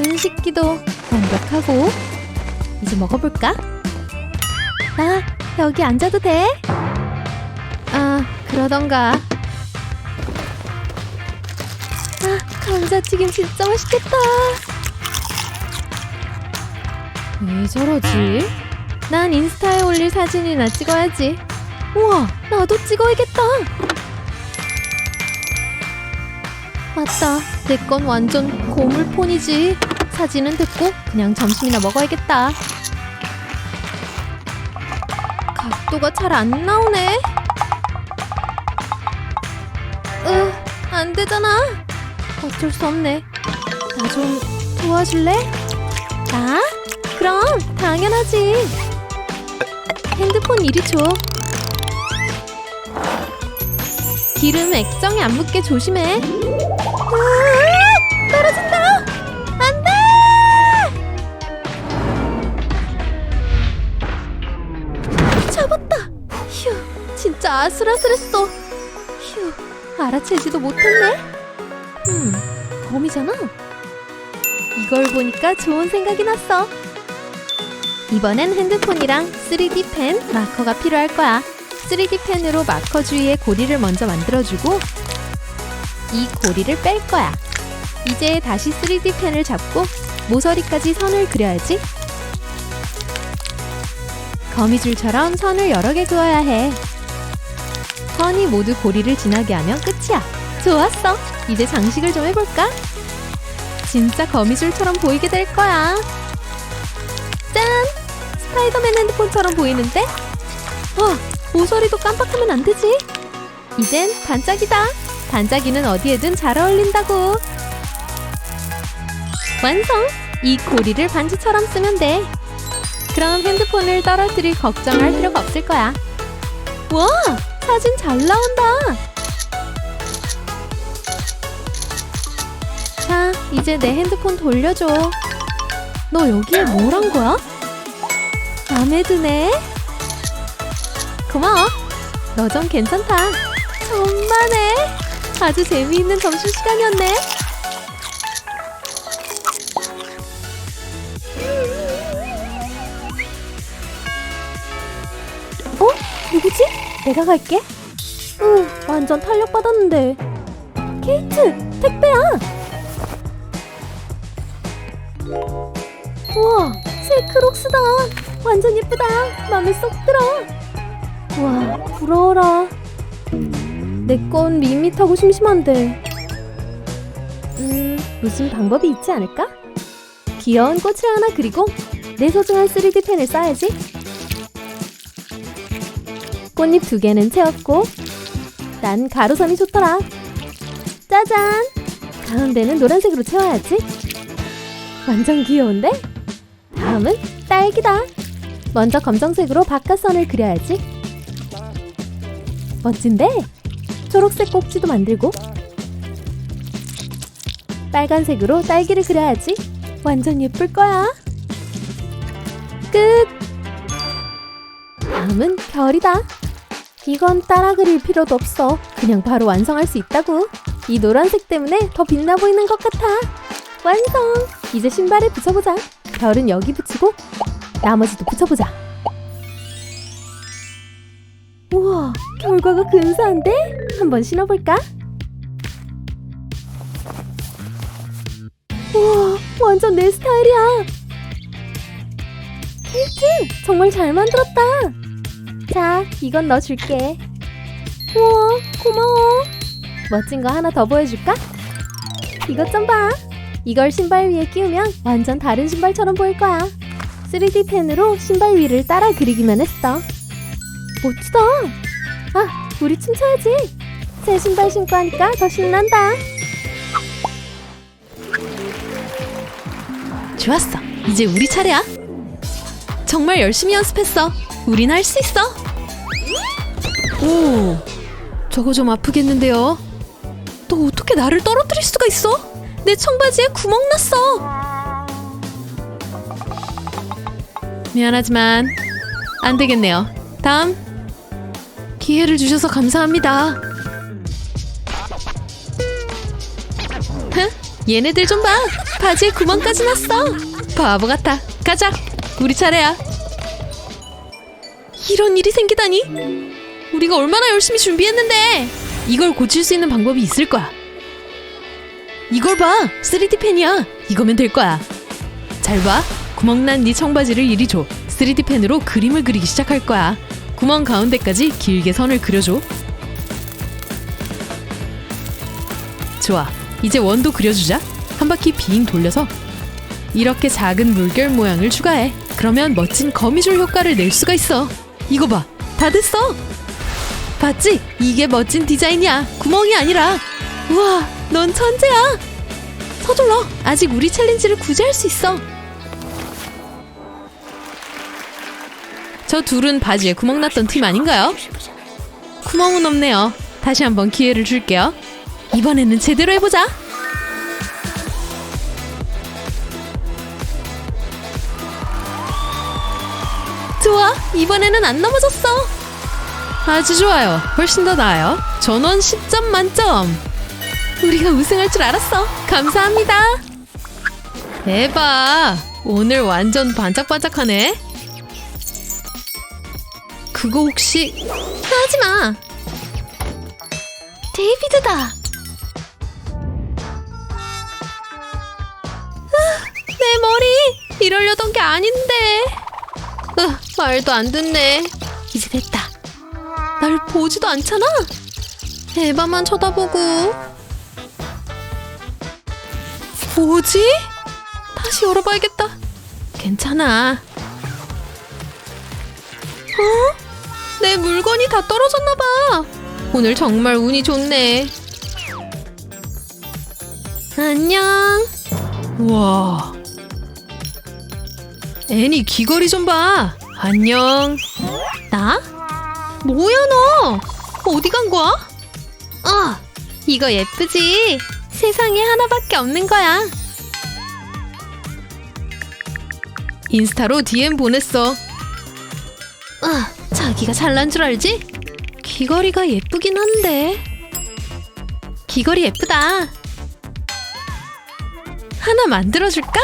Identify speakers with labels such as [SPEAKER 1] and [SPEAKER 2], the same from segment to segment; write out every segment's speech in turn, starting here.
[SPEAKER 1] 은식기도 완벽하고 이제 먹어볼까? 나 여기 앉아도 돼? 아 그러던가 아 감자튀김 진짜 맛있겠다 왜 저러지? 난 인스타에 올릴 사진이나 찍어야지 우와 나도 찍어야겠다 맞다. 내 건 완전 고물폰이지. 사진은 됐고 그냥 점심이나 먹어야겠다. 각도가 잘 안 나오네. 으, 안 되잖아. 어쩔 수 없네. 나 좀 도와줄래? 나? 그럼 당연하지. 핸드폰 이리 줘. 기름 액정에 안 묻게 조심해 으아! 떨어진다. 안 돼! 잡았다. 휴 진짜 아슬아슬했어. 휴 알아채지도 못했네. 음 범이잖아. 이걸 보니까 좋은 생각이 났어. 이번엔 핸드폰이랑 3D 펜, 마커가 필요할 거야. 3D 펜으로 마커 주위에 고리를 먼저 만들어주고 이 고리를 뺄 거야 이제 다시 3D 펜을 잡고 모서리까지 선을 그려야지 거미줄처럼 선을 여러 개 그어야 해 선이 모두 고리를 지나게 하면 끝이야 좋았어 이제 장식을 좀 해볼까? 진짜 거미줄처럼 보이게 될 거야 짠! 스파이더맨 핸드폰처럼 보이는데? 와, 모서리도 깜빡하면 안 되지. 이젠 반짝이다. 반짝이는 어디에든 잘 어울린다고. 완성! 이 고리를 반지처럼 쓰면 돼. 그럼 핸드폰을 떨어뜨릴 걱정할 필요가 없을 거야. 와, 사진 잘 나온다. 자, 이제 내 핸드폰 돌려줘. 너 여기에 뭘 한 거야? 마음에 드네. 고마워. 너 좀 괜찮다. 정말해. 아주 재미있는 점심 시간이었네. 어? 누구지? 내가 갈게. 응, 완전 탄력 받았는데. 케이트, 택배야. 우와, 새 크록스다. 완전 예쁘다. 마음에 쏙 들어. 와, 부러워라. 내 건 밋밋하고 심심한데. 음, 무슨 방법이 있지 않을까? 귀여운 꽃을 하나 그리고 내 소중한 3D 펜을 써야지. 꽃잎 두 개는 채웠고, 난 가로선이 좋더라. 짜잔! 가운데는 노란색으로 채워야지. 완전 귀여운데? 다음은 딸기다. 먼저 검정색으로 바깥선을 그려야지. 멋진데? 초록색 꼭지도 만들고 빨간색으로 딸기를 그려야지. 완전 예쁠 거야. 끝! 다음은 별이다. 이건 따라 그릴 필요도 없어. 그냥 바로 완성할 수 있다고. 이 노란색 때문에 더 빛나 보이는 것 같아. 완성! 이제 신발에 붙여보자. 별은 여기 붙이고 나머지도 붙여보자. 우와, 결과가 근사한데? 한번 신어볼까? 우와, 완전 내 스타일이야. 케이트, 정말 잘 만들었다. 자, 이건 너 줄게. 우와, 고마워. 멋진 거 하나 더 보여줄까? 이것 좀 봐. 이걸 신발 위에 끼우면 완전 다른 신발처럼 보일 거야. 3D 펜으로 신발 위를 따라 그리기만 했어. 멋지다. 아, 우리 춤춰야지. 새 신발 신고 하니까 더 신난다.
[SPEAKER 2] 좋았어. 이제 우리 차례야. 정말 열심히 연습했어. 우린 할 수 있어. 오, 저거 좀 아프겠는데요. 너 어떻게 나를 떨어뜨릴 수가 있어? 내 청바지에 구멍 났어. 미안하지만 안 되겠네요. 다음 기회를 주셔서 감사합니다. 흥? 얘네들 좀 봐. 바지에 구멍까지 났어. 바보 같아. 가자. 우리 차례야. 이런 일이 생기다니? 우리가 얼마나 열심히 준비했는데 이걸 고칠 수 있는 방법이 있을 거야. 이걸 봐. 3D 펜이야. 이거면 될 거야. 잘 봐. 구멍난 네 청바지를 이리 줘. 3D 펜으로 그림을 그리기 시작할 거야. 구멍 가운데까지 길게 선을 그려줘. 좋아. 이제 원도 그려주자. 한 바퀴 빙 돌려서 이렇게 작은 물결 모양을 추가해. 그러면 멋진 거미줄 효과를 낼 수가 있어. 이거 봐. 다 됐어. 봤지? 이게 멋진 디자인이야. 구멍이 아니라. 우와, 넌 천재야. 서둘러. 아직 우리 챌린지를 구제할 수 있어. 저 둘은 바지에 구멍 났던 팀 아닌가요? 구멍은 없네요. 다시 한번 기회를 줄게요. 이번에는 제대로 해보자. 좋아, 이번에는 안 넘어졌어. 아주 좋아요. 훨씬 더 나아요. 전원 10점 만점. 우리가 우승할 줄 알았어. 감사합니다. 대박. 오늘 완전 반짝반짝하네. 그거 혹시 하지 마. 데이비드다. 아, 내 머리 이러려던 게 아닌데. 으, 말도 안 듣네. 이제 됐다. 날 보지도 않잖아. 에바만 쳐다보고. 뭐지? 다시 열어봐야겠다. 괜찮아. 어? 내 물건이 다 떨어졌나봐. 오늘 정말 운이 좋네. 안녕. 우와. 애니 귀걸이 좀 봐. 안녕. 나? 뭐야 너? 어디 간 거야? 아, 이거 예쁘지? 세상에 하나밖에 없는 거야. 인스타로 DM 보냈어. 아, 자기가 잘난 줄 알지? 귀걸이가 예쁘긴 한데. 귀걸이 예쁘다. 하나 만들어줄까?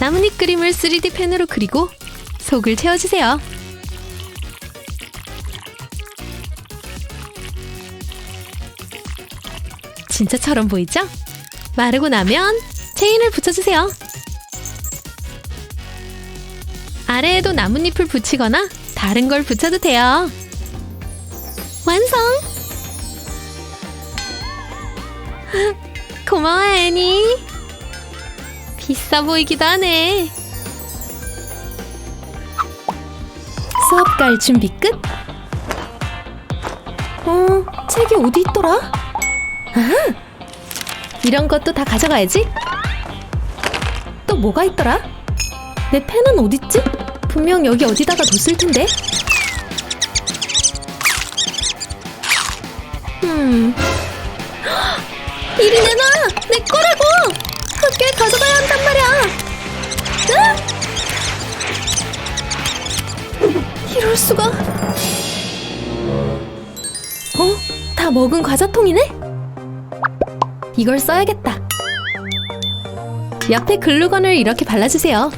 [SPEAKER 2] 나뭇잎 그림을 3D 펜으로 그리고 속을 채워주세요. 진짜처럼 보이죠? 마르고 나면 체인을 붙여주세요. 아래에도 나뭇잎을 붙이거나 다른 걸 붙여도 돼요. 완성! 고마워, 애니. 비싸 보이기도 하네. 수업 갈 준비 끝? 어, 책이 어디 있더라? 아, 이런 것도 다 가져가야지. 또 뭐가 있더라? 내 펜은 어딨지? 분명 여기 어디다가 뒀을 텐데. 음. 이리 내놔! 내 거라고! 학교에 가져가야 한단 말이야! 으! 이럴 수가. 어? 다 먹은 과자통이네? 이걸 써야겠다. 옆에 글루건을 이렇게 발라주세요.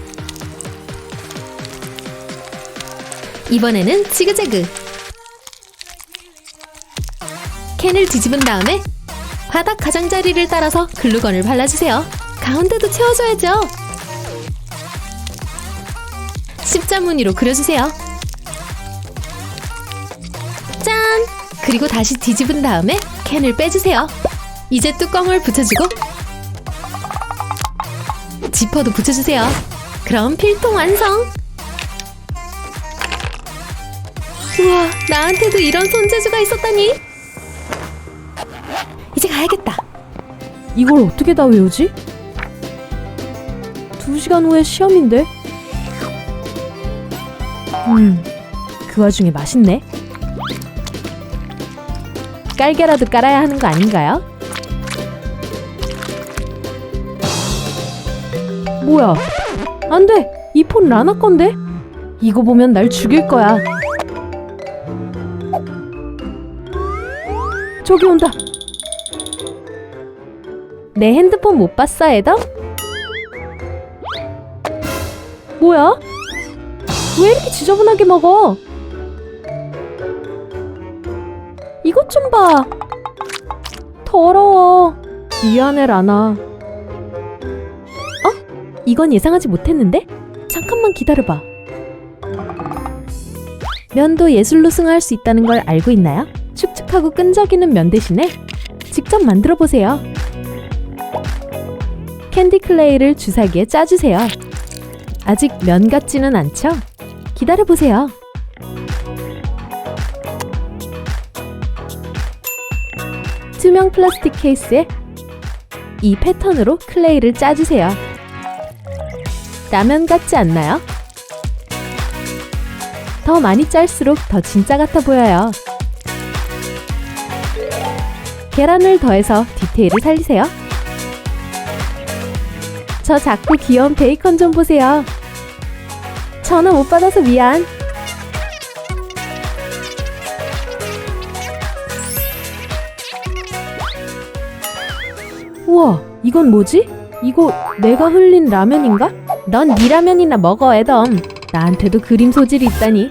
[SPEAKER 2] 이번에는 지그재그. 캔을 뒤집은 다음에 바닥 가장자리를 따라서 글루건을 발라주세요. 가운데도 채워줘야죠. 십자 무늬로 그려주세요. 짠! 그리고 다시 뒤집은 다음에 캔을 빼주세요. 이제 뚜껑을 붙여주고 지퍼도 붙여주세요. 그럼 필통 완성! 우와, 나한테도 이런 손재주가 있었다니! 이제 가야겠다.
[SPEAKER 3] 이걸 어떻게 다 외우지? 두 시간 후에 시험인데? 음, 그 와중에 맛있네. 깔개라도 깔아야 하는 거 아닌가요? 뭐야? 안 돼! 이 폰 라나 건데? 이거 보면 날 죽일 거야. 저기 온다. 내 핸드폰 못 봤어, 애덤? 뭐야? 왜 이렇게 지저분하게 먹어? 이것 좀 봐. 더러워. 미안해, 라나. 어? 이건 예상하지 못했는데? 잠깐만 기다려봐. 면도 예술로 승화할 수 있다는 걸 알고 있나요? 축축하고 끈적이는 면 대신에 직접 만들어 보세요. 캔디 클레이를 주사기에 짜주세요. 아직 면 같지는 않죠? 기다려 보세요. 투명 플라스틱 케이스에 이 패턴으로 클레이를 짜주세요. 라면 같지 않나요? 더 많이 짤수록 더 진짜 같아 보여요. 계란을 더해서 디테일을 살리세요. 저 작고 귀여운 베이컨 좀 보세요. 전화 못 받아서 미안. 우와, 이건 뭐지? 이거 내가 흘린 라면인가? 넌 네 라면이나 먹어, 애덤. 나한테도 그림 소질이 있다니.